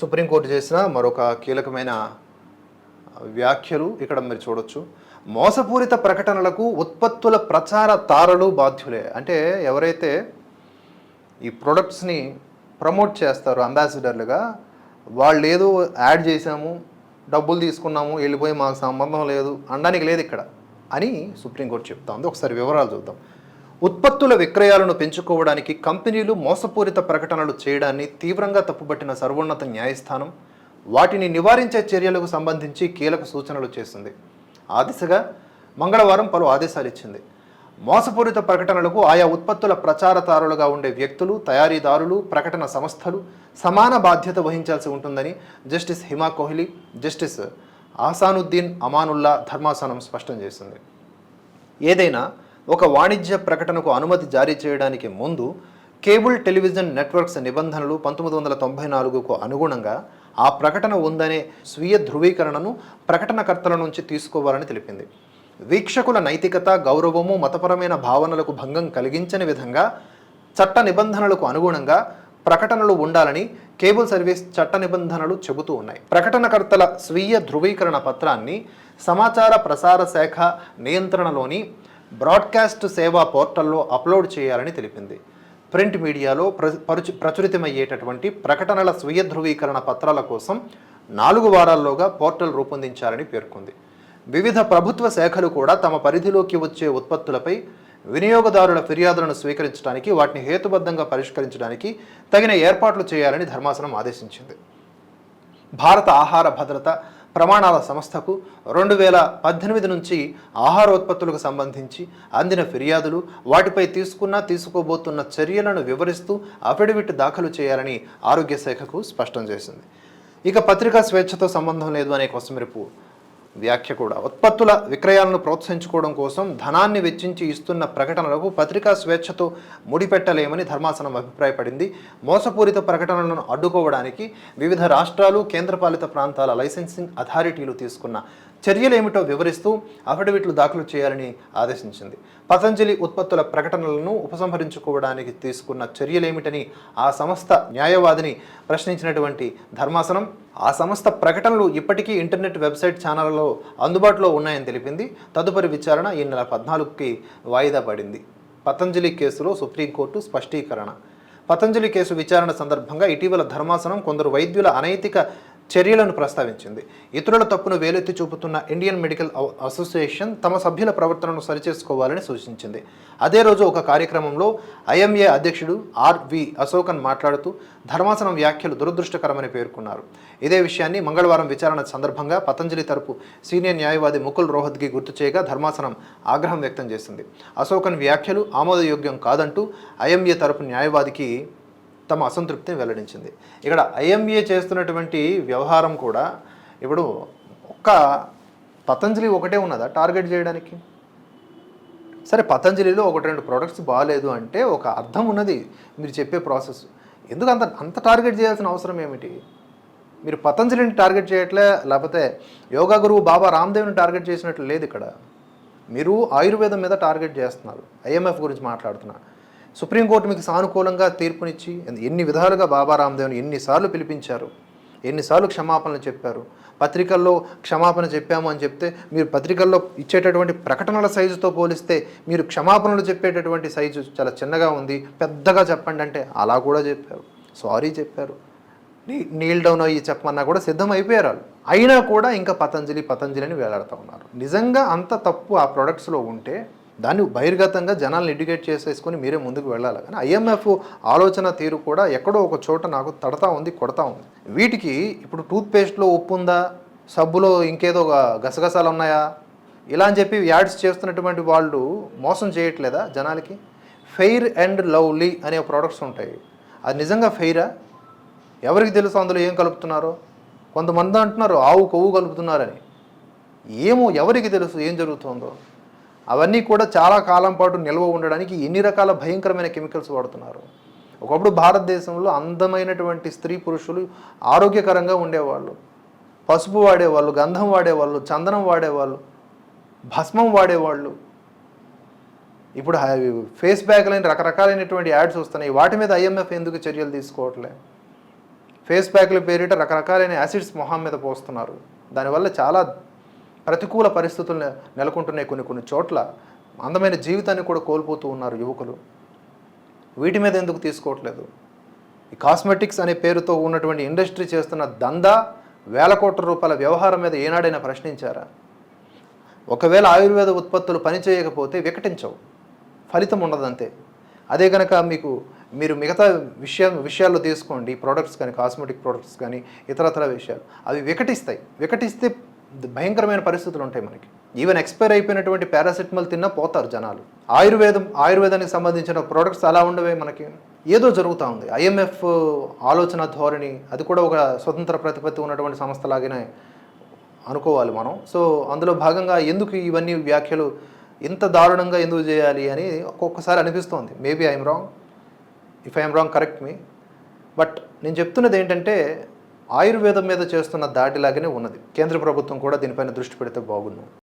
Supreme court చేసిన మరొక కీలకమైన వ్యాఖ్యలు ఇక్కడ మీరు చూడొచ్చు. మోసపూరిత ప్రకటనలకు ఉత్పత్తుల ప్రచార తారలు బాధ్యులే. అంటే ఎవరైతే ఈ ప్రొడక్ట్స్ని ప్రమోట్ చేస్తారు అంబాసిడర్లుగా వాళ్ళు ఏదో యాడ్ చేసాము డబ్బులు తీసుకున్నాము వెళ్ళిపోయి మాకు సంబంధం లేదు అనడానికి లేదు ఇక్కడ అని సుప్రీంకోర్టు చెప్తా ఉంది. ఒకసారి వివరాలు చూద్దాం. ఉత్పత్తుల విక్రయాలను పెంచుకోవడానికి కంపెనీలు మోసపూరిత ప్రకటనలు చేయడాన్ని తీవ్రంగా తప్పుపట్టిన సర్వోన్నత న్యాయస్థానం వాటిని నివారించే చర్యలకు సంబంధించి కీలక సూచనలు చేసింది. ఆ దిశగా మంగళవారం పలు ఆదేశాలు ఇచ్చింది. మోసపూరిత ప్రకటనలకు ఆయా ఉత్పత్తుల ప్రచారదారులుగా ఉండే వ్యక్తులు తయారీదారులు ప్రకటన సంస్థలు సమాన బాధ్యత వహించాల్సి ఉంటుందని జస్టిస్ హిమా కోహ్లీ జస్టిస్ ఆసానుద్దీన్ అమానుల్లా ధర్మాసనం స్పష్టం చేసింది. ఏదైనా ఒక వాణిజ్య ప్రకటనకు అనుమతి జారీ చేయడానికి ముందు కేబుల్ టెలివిజన్ నెట్వర్క్స్ నిబంధనలు పంతొమ్మిది వందల తొంభై నాలుగుకు అనుగుణంగా ఆ ప్రకటన ఉందనే స్వీయ ధృవీకరణను ప్రకటనకర్తల నుంచి తీసుకోవాలని తెలిపింది. వీక్షకుల నైతికత గౌరవము మతపరమైన భావనలకు భంగం కలిగించని విధంగా చట్ట నిబంధనలకు అనుగుణంగా ప్రకటనలు ఉండాలని కేబుల్ సర్వీస్ చట్ట నిబంధనలు చెబుతూ ఉన్నాయి. ప్రకటనకర్తల స్వీయ ధృవీకరణ పత్రాన్ని సమాచార ప్రసార శాఖ నియంత్రణలోని బ్రాడ్కాస్ట్ సేవా పోర్టల్లో అప్లోడ్ చేయాలని తెలిపింది. ప్రింట్ మీడియాలో ప్ర ప్రచురితమయ్యేటటువంటి ప్రకటనల స్వీయ ధృవీకరణ పత్రాల కోసం నాలుగు వారాల్లోగా పోర్టల్ రూపొందించాలని పేర్కొంది. వివిధ ప్రభుత్వ శాఖలు కూడా తమ పరిధిలోకి వచ్చే ఉత్పత్తులపై వినియోగదారుల ఫిర్యాదులను స్వీకరించడానికి వాటిని హేతుబద్ధంగా పరిష్కరించడానికి తగిన ఏర్పాట్లు చేయాలని ధర్మాసనం ఆదేశించింది. భారత ఆహార భద్రత ప్రమాణాల సంస్థకు రెండు వేల పద్దెనిమిది నుంచి ఆహారోత్పత్తులకు సంబంధించి అందిన ఫిర్యాదులు వాటిపై తీసుకున్న తీసుకోబోతున్న చర్యలను వివరిస్తూ అఫిడవిట్ దాఖలు చేయాలని ఆరోగ్య శాఖకు స్పష్టం చేసింది. ఇక పత్రికా స్వేచ్ఛతో సంబంధం లేదు అనే కొసమెరుపు వ్యాఖ్య కూడా ఉత్పత్తుల విక్రయాలను ప్రోత్సహించుకోవడం కోసం ధనాన్ని వెచ్చించి ఇస్తున్న ప్రకటనలకు పత్రికా స్వేచ్ఛతో ముడిపెట్టలేమని ధర్మాసనం అభిప్రాయపడింది. మోసపూరిత ప్రకటనలను అడ్డుకోవడానికి వివిధ రాష్ట్రాలు కేంద్రపాలిత ప్రాంతాల లైసెన్సింగ్ అథారిటీలు తీసుకున్న చర్యలు ఏమిటో వివరిస్తూ అఫిడవిట్లు దాఖలు చేయాలని ఆదేశించింది. పతంజలి ఉత్పత్తుల ప్రకటనలను ఉపసంహరించుకోవడానికి తీసుకున్న చర్యలేమిటని ఆ సంస్థ న్యాయవాదిని ప్రశ్నించినటువంటి ధర్మాసనం ఆ సంస్థ ప్రకటనలు ఇప్పటికీ ఇంటర్నెట్ వెబ్సైట్ ఛానళ్ళలో అందుబాటులో ఉన్నాయని తెలిపింది. తదుపరి విచారణ ఈ నెల పద్నాలుగుకి వాయిదా పడింది. పతంజలి కేసులో సుప్రీంకోర్టు స్పష్టీకరణ. పతంజలి కేసు విచారణ సందర్భంగా ఇటీవల ధర్మాసనం కొందరు వైద్యుల అనైతిక చర్యలను ప్రస్తావించింది. ఇతరుల తప్పును వేలెత్తి చూపుతున్న ఇండియన్ మెడికల్ అసోసియేషన్ తమ సభ్యుల ప్రవర్తనను సరిచేసుకోవాలని సూచించింది. అదే రోజు ఒక కార్యక్రమంలో ఐఎంఏ అధ్యక్షుడు ఆర్వి అశోకన్ మాట్లాడుతూ ధర్మాసనం వ్యాఖ్యలు దురదృష్టకరమని పేర్కొన్నారు. ఇదే విషయాన్ని మంగళవారం విచారణ సందర్భంగా పతంజలి తరపు సీనియర్ న్యాయవాది ముకుల్ రోహత్గి గుర్తు చేయగా ధర్మాసనం ఆగ్రహం వ్యక్తం చేసింది. అశోకన్ వ్యాఖ్యలు ఆమోదయోగ్యం కాదంటూ ఐఎంఏ తరపు న్యాయవాదికి తమ అసంతృప్తిని వెల్లడించింది. ఇక్కడ ఐఎంఏ చేస్తున్నటువంటి వ్యవహారం కూడా ఇప్పుడు ఒక్క పతంజలి ఒకటే ఉన్నదా టార్గెట్ చేయడానికి? సరే పతంజలిలో ఒకటి రెండు ప్రోడక్ట్స్ బాగాలేదు అంటే ఒక అర్థం ఉన్నది మీరు చెప్పే ప్రాసెస్ ఎందుకు అంత అంత టార్గెట్ చేయాల్సిన అవసరం ఏమిటి? మీరు పతంజలిని టార్గెట్ చేయట్లే లేకపోతే యోగా గురువు బాబా రామ్దేవ్ని టార్గెట్ చేసినట్లు లేదు ఇక్కడ. మీరు ఆయుర్వేదం మీద టార్గెట్ చేస్తున్నారు. ఐఎంఎఫ్ గురించి మాట్లాడుతున్నా. సుప్రీంకోర్టు మీకు సానుకూలంగా తీర్పునిచ్చి ఎన్ని విధాలుగా బాబా రామ్దేవ్ని ఎన్నిసార్లు పిలిపించారు ఎన్నిసార్లు క్షమాపణలు చెప్పారు పత్రికల్లో క్షమాపణ చెప్పాము అని చెప్తే మీరు పత్రికల్లో ఇచ్చేటటువంటి ప్రకటనల సైజుతో పోలిస్తే మీరు క్షమాపణలు చెప్పేటటువంటి సైజు చాలా చిన్నగా ఉంది పెద్దగా చెప్పండి అంటే అలా కూడా చెప్పారు సారీ చెప్పారు. నీ నీల్ డౌన్ అయ్యి చెప్పమన్నా కూడా సిద్ధం అయిపోయారు వాళ్ళు. అయినా కూడా ఇంకా పతంజలి పతంజలి అని వేలాడుతూ ఉన్నారు. నిజంగా అంత తప్పు ఆ ప్రొడక్ట్స్లో ఉంటే దాన్ని బహిర్గతంగా జనాలను ఎడ్యుకేట్ చేసేసుకొని మీరే ముందుకు వెళ్ళాలి. కానీ ఐఎంఎఫ్ ఆలోచన తీరు కూడా ఎక్కడో ఒక చోట నాకు తడతా ఉంది కొడతా ఉంది. వీటికి ఇప్పుడు టూత్పేస్ట్లో ఉప్పు ఉందా సబ్బులో ఇంకేదో గసగసాలు ఉన్నాయా ఇలా అని చెప్పి యాడ్స్ చేస్తున్నటువంటి వాళ్ళు మోసం చేయట్లేదా జనాలకి? ఫెయిర్ అండ్ లవ్లీ అనే ప్రోడక్ట్స్ ఉంటాయి. అది నిజంగా ఫెయిరా? ఎవరికి తెలుసు అందులో ఏం కలుపుతున్నారో? కొంతమంది అంటున్నారు ఆవు కొవ్వు కలుపుతున్నారని. ఏమో ఎవరికి తెలుసు ఏం జరుగుతుందో? అవన్నీ కూడా చాలా కాలం పాటు నిల్వ ఉండడానికి ఎన్ని రకాల భయంకరమైన కెమికల్స్ వాడుతున్నారు. ఒకప్పుడు భారతదేశంలో అందమైనటువంటి స్త్రీ పురుషులు ఆరోగ్యకరంగా ఉండేవాళ్ళు. పసుపు వాడేవాళ్ళు గంధం వాడేవాళ్ళు చందనం వాడేవాళ్ళు భస్మం వాడేవాళ్ళు. ఇప్పుడు హై- ఫేస్ బ్యాగ్లని రకరకాలైనటువంటి యాడ్స్ వస్తున్నాయి. వాటి మీద ఐఎంఎఫ్ ఎందుకు చర్యలు తీసుకోవట్లే? ఫేస్ ప్యాక్ల పేరిట రకరకాలైన యాసిడ్స్ మొహం మీద పోస్తున్నారు. దానివల్ల చాలా ప్రతికూల పరిస్థితులు నెలకొంటున్నాయి కొన్ని కొన్ని చోట్ల. అందమైన జీవితాన్ని కూడా కోల్పోతూ ఉన్నారు యువకులు. వీటి మీద ఎందుకు తీసుకోవట్లేదు? ఈ కాస్మెటిక్స్ అనే పేరుతో ఉన్నటువంటి ఇండస్ట్రీ చేస్తున్న దందా వేల కోట్ల రూపాయల వ్యవహారం మీద ఏనాడైనా ప్రశ్నించారా? ఒకవేళ ఆయుర్వేద ఉత్పత్తులు పనిచేయకపోతే వికటించవు. ఫలితం ఉండదంతే. అదే కనుక మీకు మీరు మిగతా విషయ విషయాల్లో తీసుకోండి ప్రోడక్ట్స్ కానీ కాస్మెటిక్ ప్రోడక్ట్స్ కానీ ఇతరతర విషయాలు. అవి వికటిస్తాయి. వికటిస్తే భయంకరమైన పరిస్థితులు ఉంటాయి మనకి. ఈవెన్ ఎక్స్పైర్ అయిపోయినటువంటి పారాసిటమాల్ తిన్నా పోతారు జనాలు. ఆయుర్వేదం ఆయుర్వేదానికి సంబంధించిన ప్రోడక్ట్స్ అలా ఉండవే మనకి. ఏదో జరుగుతూ ఉంది. ఐఎంఎఫ్ ఆలోచన ధోరణి అది కూడా ఒక స్వతంత్ర ప్రతిపత్తి ఉన్నటువంటి సంస్థలాగానే అనుకోవాలి మనం. సో అందులో భాగంగా ఎందుకు ఇవన్నీ వ్యాఖ్యలు ఇంత దారుణంగా ఎందుకు చేయాలి అని ఒక్కొక్కసారి అనిపిస్తోంది. Maybe I'm wrong if I'm wrong correct me but నేను చెప్తున్నది ఏంటంటే ఆయుర్వేదం మీద చేస్తున్న దాడిలాగానే ఉన్నది. కేంద్ర ప్రభుత్వం కూడా దీనిపైన దృష్టి పెడితే బాగుండు.